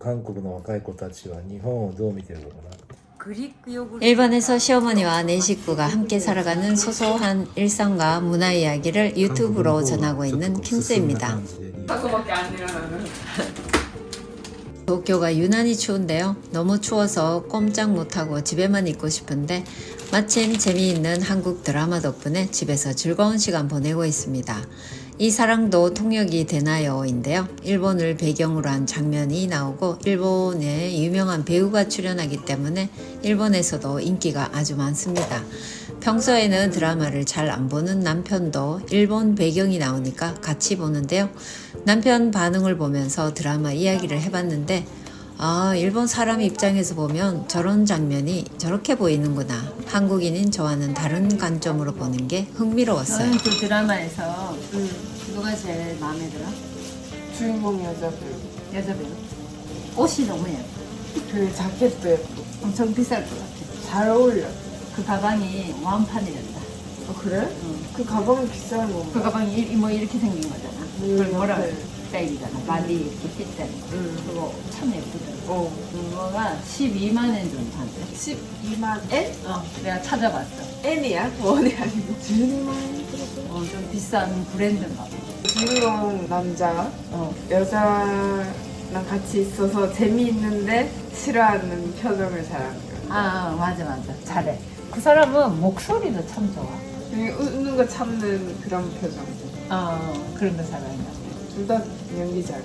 韓国の若い子たちは日本をどう見てるのかな 일본에서 시어머니와 네 식구가 함께 살아가는 소소한 일상과 문화 이야기를 유튜브로 전하고 있는 킴스입니다. 타코밖에 안 해요 나는. 도쿄가 유난히 추운데요. 너무 추워서 꼼짝 못하고 집에만 있고 싶은데 마침 재미있는 한국 드라마 덕분에 집에서 즐거운 시간 보내고 있습니다. 이 사랑도 통역이 되나요 인데요. 일본을 배경으로 한 장면이 나오고 일본의 유명한 배우가 출연하기 때문에 일본에서도 인기가 아주 많습니다. 평소에는 드라마를 잘 안 보는 남편도 일본 배경이 나오니까 같이 보는데요. 남편 반응을 보면서 드라마 이야기를 해봤는데 아, 일본 사람 입장에서 보면 저런 장면이 저렇게 보이는구나. 한국인인 저와는 다른 관점으로 보는 게 흥미로웠어요. 저는 그 드라마에서 응. 누가 제일 마음에 들어? 주인공 여자 배우. 여자 배우. 옷이 너무 예뻐. 그 자켓도 예쁘고 엄청 비쌀 것 같아. 잘 어울려. 그 가방이 왕판이란다. 어 그래? 응. 그 가방이 비싼 건가? 그 가방이 이- 뭐 이렇게 생긴 거잖아. 음, 그걸 뭐라 네. 그래? 스타일이잖아. 바디 이렇게 핏대. 응. 그거 참 예쁘더라고. 어. 그거가 12만 원 정도 한대. 12만 N? 어, 내가 찾아봤어. N이야? 원이 아니고 12만 들었어. 어, 좀 비싼 브랜드인가 봐. 주인공 남자 어. 여자랑 같이 있어서 재미있는데 싫어하는 표정을 잘하는 거야. 아, 맞아, 맞아. 잘해. 그 사람은 목소리도 참 좋아. 되게 웃는 거 참는 그런 표정. 어, 그런 거 잘한다. 둘 다 연기 잘.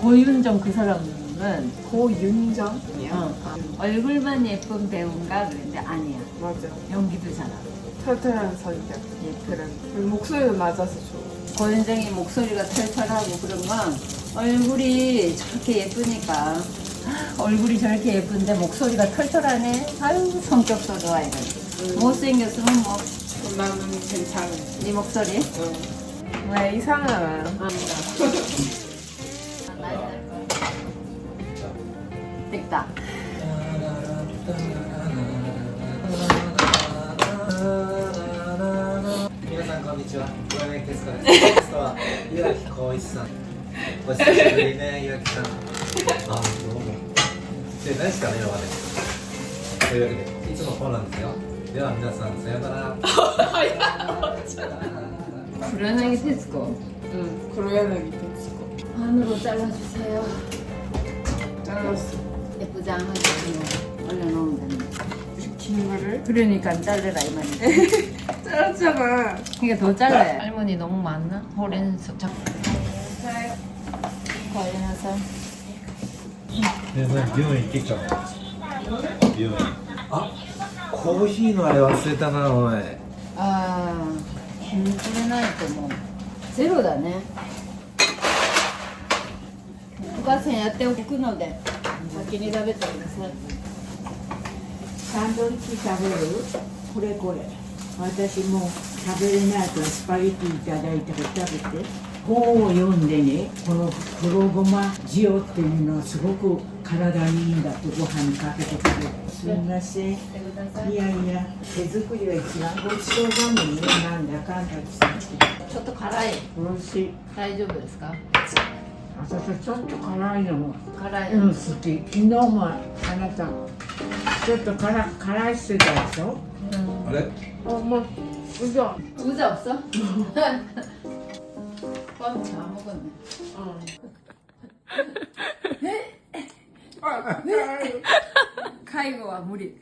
고윤정 그 사람은 고윤정이야? 어. 아, 얼굴만 예쁜 배우인가 그랬는데 아니야. 맞아. 연기도 잘하고. 털털한 성격. 그런. 그리고 목소리도 낮아서 좋아. 고윤정이 목소리가 털털하고 그런 건 얼굴이 저렇게 예쁘니까 얼굴이 저렇게 예쁜데 목소리가 털털하네. 아유 성격도 좋아 이거. 못생겼으면 뭐네 나는 괜찮아. 목소리. 응. 왜 이상하나? 됐다. 皆さんこんにちは。黒柳徹子です。ゲストは岩城浩一さん。お久しぶりね、岩城さん。あ、どうも。で、何ですかね、今まで。というわけで、いつもこうなんですよ。では皆さん、さようなら。 불안하게 됐고 응. 그러야는 됐고. 반으로 잘라주세요. 잘랐어. 예쁘지 않아도 올려놓으면 됩니다. 긴 거를? 그러니까 자르라 이 말이야. 잘랐잖아. 이게 더 잘라야. 할머니 너무 많나? 호렌 작. 관련해서 で、何美容院行ってきたの美容院。あ、コーヒーのあれ忘れたな、おい。 見取れないと思う。ゼロだね。お母さんやっておくので先に食べてください。サンドイッチ食べる？これこれ。私も食べれないからスパゲティいただいたから食べて。本を読んでねこの黒ごま塩っていうのはすごく体にいいんだってご飯にかけて食べるすみませんいやいや手作りは一番ごちそうだもんねなんだかんだしてちょっと辛い。おいしい大丈夫ですか？私ちょっと辛いのも辛い。うん好き昨日もあなたちょっと辛辛いしてたでしょあれ 어머. 우정. 의자 없어? 뻥 다 먹었네. 어. 무리.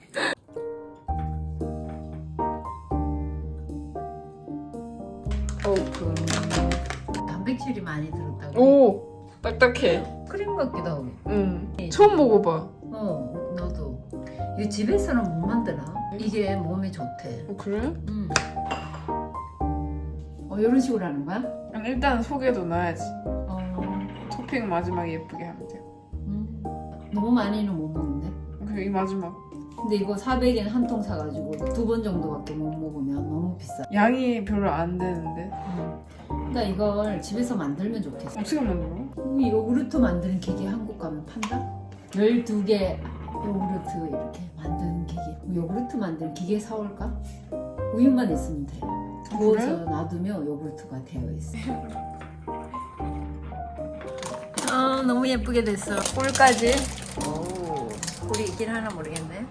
오픈. 단백질이 많이 들었다고. 오. 딱딱해. 크림 같기도 하고. 응. 처음 먹어봐. 어, 너도. 이거 집에서는 못 만드나? 이게 몸에 좋대. 어, 그래? 응. 어, 이런 식으로 하는 거야? 아니, 일단 속에도 넣어야지. 어. 토핑 마지막에 예쁘게. 음. 너무 많이는 못 먹는데. 그이 마지막. 근데 이거 400엔 한 통 사가지고 두 번 정도밖에 못 먹으면 너무 비싸. 양이 별로 안 되는데. 그러니까 이걸 집에서 만들면 좋겠어. 어떻게 만들어? 이 요구르트 만드는 기계 한국 가면 판다? 12개 요구르트 이렇게 만드는 기계. 요구르트 만드는 기계 사올까? 우유만 있으면 돼. 구워서 놔두면 요구르트가 되어 있어. 아, 아 너무 예쁘게 됐어. 꿀까지. 오, 꿀이 있긴 하나 모르겠네.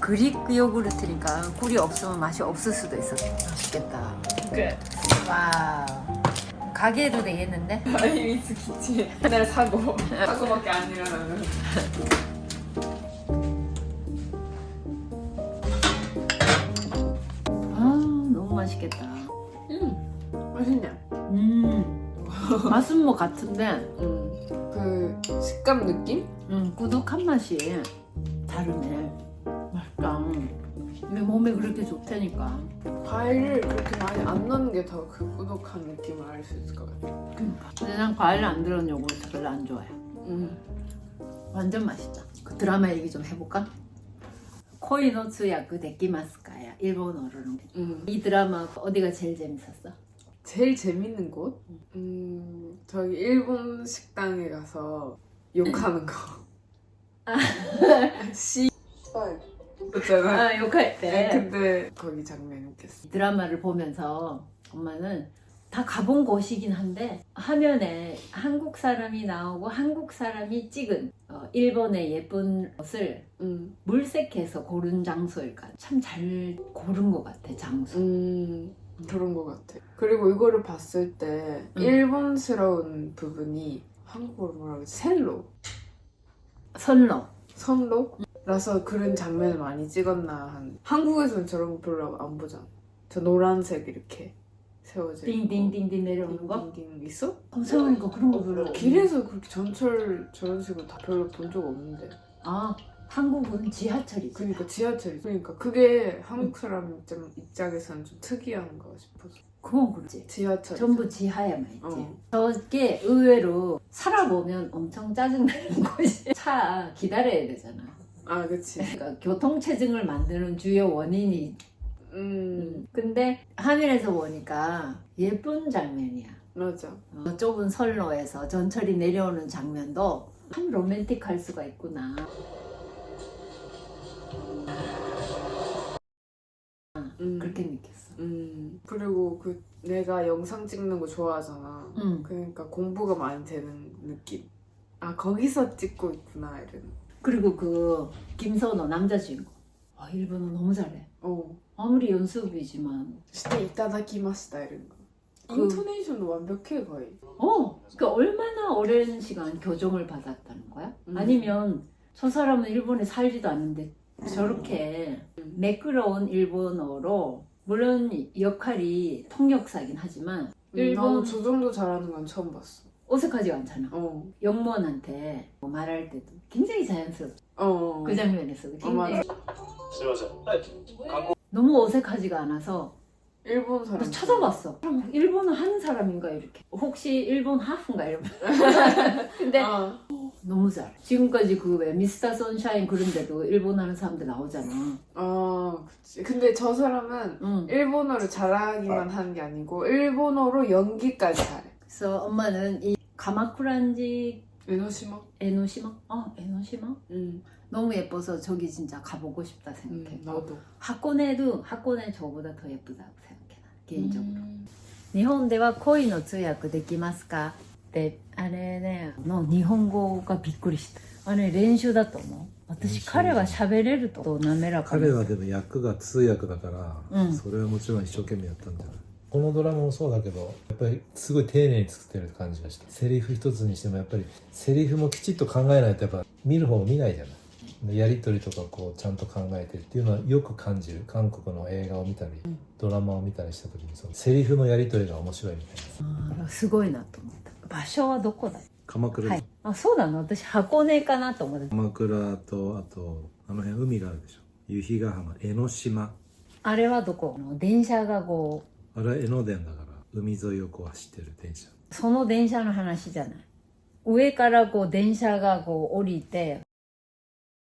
그릭 요구르트니까 꿀이 없으면 맛이 없을 수도 있어. 맛있겠다. 그래. 와우. 가게해도 되겠는데? 아니 미츠키치. 날 사고. 사고밖에 안 일어나면. 맛은 뭐 같은데 음. 그 식감 느낌? 음 꾸덕한 맛이 다르네. 맛있다. 내 몸에 그렇게 좋다니까. 과일을 그렇게 많이 안 넣는 게 더 그 꾸덕한 느낌을 알 수 있을 것 같아. 근데 난 과일 안 들어간 요구르트 별로 안 좋아해. 음. 완전 맛있다. 그 드라마 얘기 좀 해볼까? 코이노 츠야크 데키마스카야 일본어로는 음. 이 드라마 어디가 제일 재밌었어? 제일 재밌는 곳? 음, 저기 일본 식당에 가서 욕하는 거. 씨. 있잖아. 아 욕할 네, 때 근데 거기 장면 웃겼어. 이 드라마를 보면서 엄마는 다 가본 곳이긴 한데 화면에 한국 사람이 나오고 한국 사람이 찍은 어, 일본의 예쁜 것을 음, 물색해서 고른 장소일까 참 잘 고른 것 같아 장소 음, 그런 것 같아. 그리고 이거를 봤을 때 음. 일본스러운 부분이 한국어로 뭐라고 하지? 셀로? 선로 선로? 라서 그런 장면을 많이 찍었나 한 한국에서는 저런 거 별로 안 보잖아. 저 노란색 이렇게 세워져. 띵띵띵띵 내려오는 거? 띵띵 있어? 검색하니까 그런 거 별로. 길에서 그렇게 전철 저런 식으로 다 별로 본 적 없는데. 아 한국은 지하철이지 그러니까 지하철이. 그러니까 그게 한국 사람 입장, 입장에서는 좀 특이한 거 싶어서. 그건 그렇지 지하철. 전부 지하에만 있지 어. 저게 의외로 살아보면 엄청 짜증나는 곳이 차 기다려야 되잖아 아, 그치. 그러니까 교통체증을 만드는 주요 원인이 음, 근데 하늘에서 보니까 예쁜 장면이야 맞아. 어, 좁은 선로에서 전철이 내려오는 장면도 참 로맨틱할 수가 있구나 음, 그렇게 느꼈어 음. 그리고 그 내가 영상 찍는 거 좋아하잖아. 응. 그러니까 공부가 많이 되는 느낌. 아, 거기서 찍고 있구나, 이런. 그리고 그 김선호 남자 주인공 아 일본어 너무 잘해 어. 아무리 연습이지만 진짜 이따다키마시다, 이런 거. 그- 인토네이션도 완벽해, 거의. 어, 그러니까 얼마나 오랜 시간 교정을 받았다는 거야? 음. 아니면 저 사람은 일본에 살지도 않는데 저렇게 음. 매끄러운 일본어로 물론 역할이 통역사긴 하지만 음, 일본 저 정도 잘하는 건 처음 봤어. 어색하지가 않잖아. 어. 영무원한테 뭐 말할 때도 굉장히 자연스럽고 어. 그 장면에서도 어, 맞아. 굉장히 너무 어색하지가 않아서 일본 사람. 그래서 찾아봤어. 그럼 일본어 하는 사람인가 이렇게. 혹시 일본 하프인가 이러면. 근데 아, 너무 잘해. 지금까지 그 왜 미스터 선샤인 그런 데도 일본 하는 사람들 나오잖아. 아, 그치. 근데 저 사람은 응. 일본어를 잘하기만 하는 게 아니고 일본어로 연기까지 잘해. 그래서 엄마는 이 가마쿠란지 에노시마? 에노시마? 어, 에노시마? 응. 너무 예뻐서 저기 진짜 가보고 싶다 생각해. 응, 나도. 하코네도 하코네 저보다 더 예쁘다고 생각해. 나 개인적으로. 음. 日本では恋の通訳できますか ってあれねの日本語がびっくりした。あれ練習だと思う。私彼は喋れると。滑らかに。彼はでも役が通訳だから、うん。それはもちろん一生懸命やったんじゃない？このドラマもそうだけどやっぱりすごい丁寧に作ってる感じがしたセリフ一つにしてもやっぱりセリフもきちっと考えないとやっぱ見る方も見ないじゃない？でやり取りとかこうちゃんと考えてっていうのはよく感じる。韓国の映画を見たり、ドラマを見たりした時にそのセリフのやり取りが面白いみたいな。あーすごいなと思場所はどこだ？鎌倉、はい。あそうなの？私箱根かなと思って。鎌倉とあとあの辺海があるでしょ。由比ヶ浜江ノ島。あれはどこ？の電車がこあれは江ノ電だから海沿いをこう走ってる電車。うその電車の話じゃない。上からこう電車がこう降りて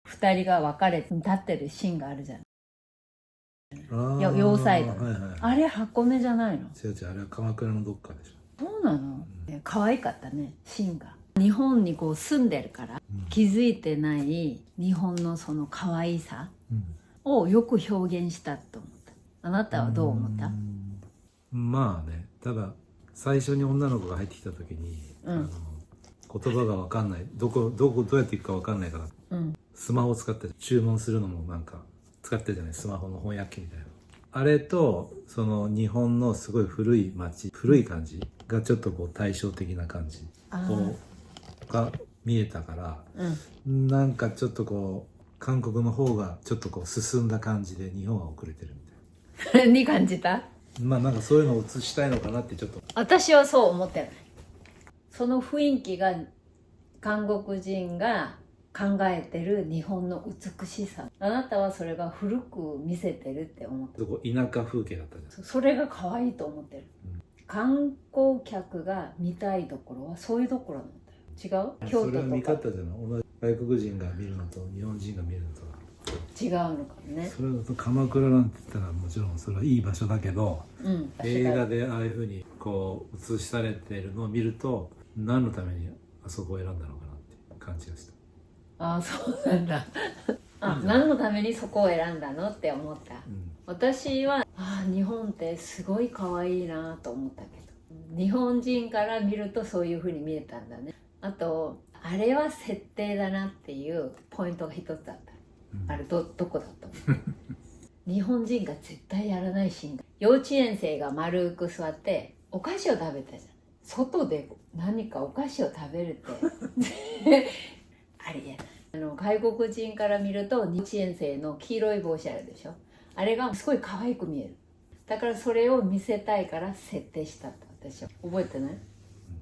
二人が別れて立ってるシーンがあるじゃんあーよ両サイドはいはいあれ箱根じゃないの？違う違うあれは鎌倉のどっかでしそうなの、ね可愛かったねシーンが日本にこう住んでるからょ、うん。気づいてない日本のその可愛さうん。をよく表現したと思った。あなたはどう思った？うん。まあねただ最初に女の子が入ってきた時に、うん。あの言葉が分かんない。どこどこどうやっていくか分かんないからうん。スマホを使って注文するのもなんか使ってるじゃない？スマホの翻訳機みたいなあれとその日本のすごい古い街古い感じがちょっとこう対照的な感じ。が見えたからうん。なんかちょっとこう韓国の方がちょっとこう進んだ感じで日本は遅れてるみたい に感じた？なまあなんかそういうのを映したいのかなってちょっと。私はそう思ってないその雰囲気が韓国人が考えてる日本の美しさ。あなたはそれが古く見せてるって思って田舎風景だったじゃそそれが可愛いと思ってる、うん観光客が見たいところはそういうところなんだよ。違う？京それは見都とか方じゃない。同じ外国人が見るのと日本人が見るのと。は違うのかもね。それだと鎌倉なんて言ったらもちろんそれはいい場所だけどうん。映画でああいうふうにこう映しされてるのを見ると何のためにあそこを選んだのかなって感じがした。ああそうなんだ。あ何のためにそこを選んだのって思った。うん私はああ日本ってすごい可愛いなと思ったけど。日本人から見るとそういう風に見えたんだね。あとあれは設定だなっていうポイントが一つあった。うん。あれどどこだと思う日本人が絶対やらないシーン幼稚園生が丸く座ってお菓子を食べたじゃん。外で何かお菓子を食べるって。ありえないあの外国人から見ると幼稚園生の黄色い帽子あるでしょ？あれがすごい可愛く見える。だからそれを見せたいから設定したと私は。覚えてない？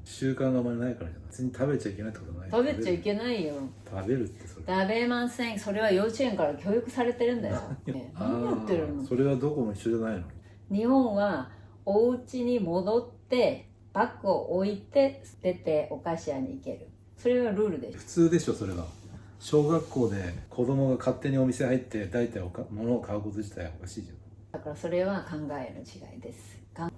習慣があまりないからじゃない。別に食べちゃいけないってことない。食べちゃいけないよ。食べる。ってそれ。食べません。それは幼稚園から教育されてるんだよ、ね何やってるの？それはどこも一緒じゃないの？日本はお家に戻ってバッグを置いて捨ててお菓子屋に行ける。それがルールで普通でしょそれは小学校で子供が勝手にお店入って大体おか物を買うこと自体はおかしいじゃん。だからそれは考えの違いです。かで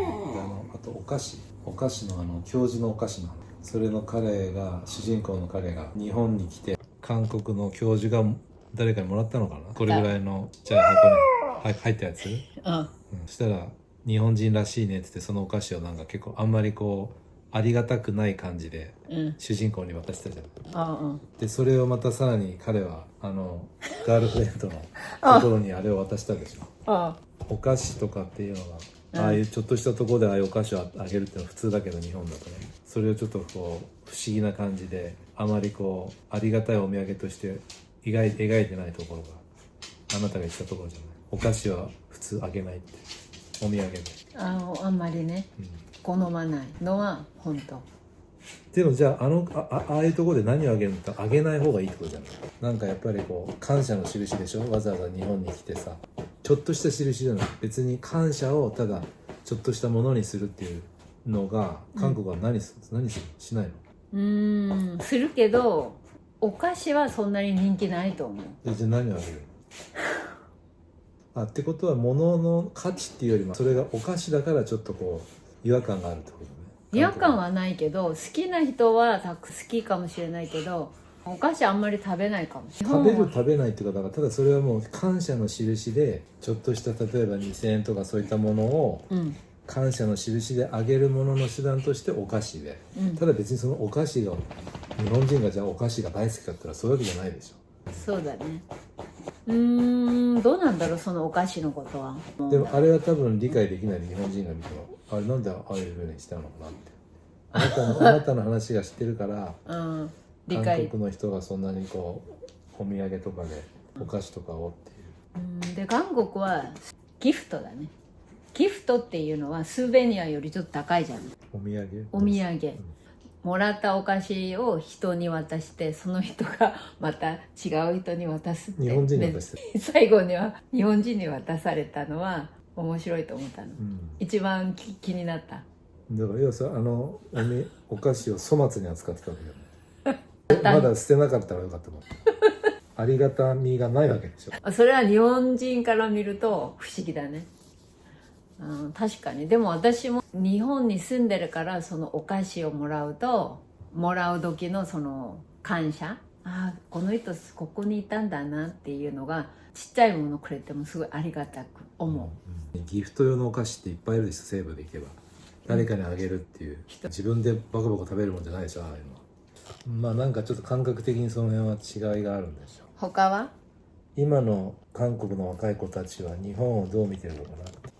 あのあとお菓子。お菓子のあの教授のお菓子の話それの彼が主人公の彼が日本に来て韓国の教授が誰かにもらったのかな？これぐらいのちっちゃい箱にはい入ったやつ、うん、うん。そしたら日本人らしいねって言ってそのお菓子をなんか結構あんまりこうありがたくない感じでうん。主人公に渡したじゃん。あうん。でそれをまたさらに彼はあの ガールフレンドのところにあれを渡したでしょ。あお菓子とかっていうのが、うん。ああいうちょっとしたところでああいうお菓子をあげるっていうのは普通だけど日本だとね。それをちょっとこう不思議な感じであまりこうありがたいお土産として描い描いてないところがあなたが言ったところじゃない。お菓子は普通あげないって。お土産で、ああんまりね。うん好まないのは本当。でもじゃああのああああいうところで何をあげるんだったらあげない方がいいってことじゃないなんかやっぱりこう感謝の印でしょ？わざわざ日本に来てさ。ちょっとした印じゃない。別に感謝をただちょっとしたものにするっていうのが韓国は何する、何するしないの？うーんするけどお菓子はそんなに人気ないと思う。でじゃあ何をあげるの？あってことは物の価値っていうよりもそれがお菓子だからちょっとこう違和感があるってことね。違和感はないけど好きな人はたく好きかもしれないけどお菓子あんまり食べないかも。しれない食べる食べないっていうかだからただそれはもう感謝の印でちょっとした例えば2000円とかそういったものをうん。感謝の印であげるものの手段としてお菓子で。うん。ただ別にそのお菓子が日本人がじゃあお菓子が大好きかったらそういうわけじゃないでしそうだねうーんどうなんだろうそのお菓子のことは。ょでもあれは多分理解できないで日本人が見てもあれなんでああいうふうにしたのかなって。あなたのあなたの話が知ってるからうん理韓解国の人がそんなにこうお土産とかでお菓子とかをっていう。うんで韓国はギフトだね。ギフトっていうのはスーベニアよりちょっと高いじゃん。お土産？お土産もらったお菓子を人に渡してその人が また違う人に渡すって。日本人に渡してる。で最後には日本人に渡されたのは面白いと思ったの。うん。一番き気になった。だから要はさあのお菓子を粗末に扱ってたわけだよねまだ捨てなかったらよかったもん ありがたみがないわけでしょ。あそれは日本人から見ると不思議だね、うん、確かに。でも私も日本に住んでるからそのお菓子をもらうともらう時のその感謝。ああこの人ここにいたんだなっていうのがちっちゃいものくれてもすごいありがたく思う。ん。ギフト用のお菓子っていっぱいいるでしょ西部で行けば。誰かにあげるっていう。自分でバカバカ食べるもんじゃないでしょああいうのは。まあなんかちょっと感覚的にその辺は違いがあるんでしょ。他は？今の韓国の若い子たちは日本をどう見てるのかな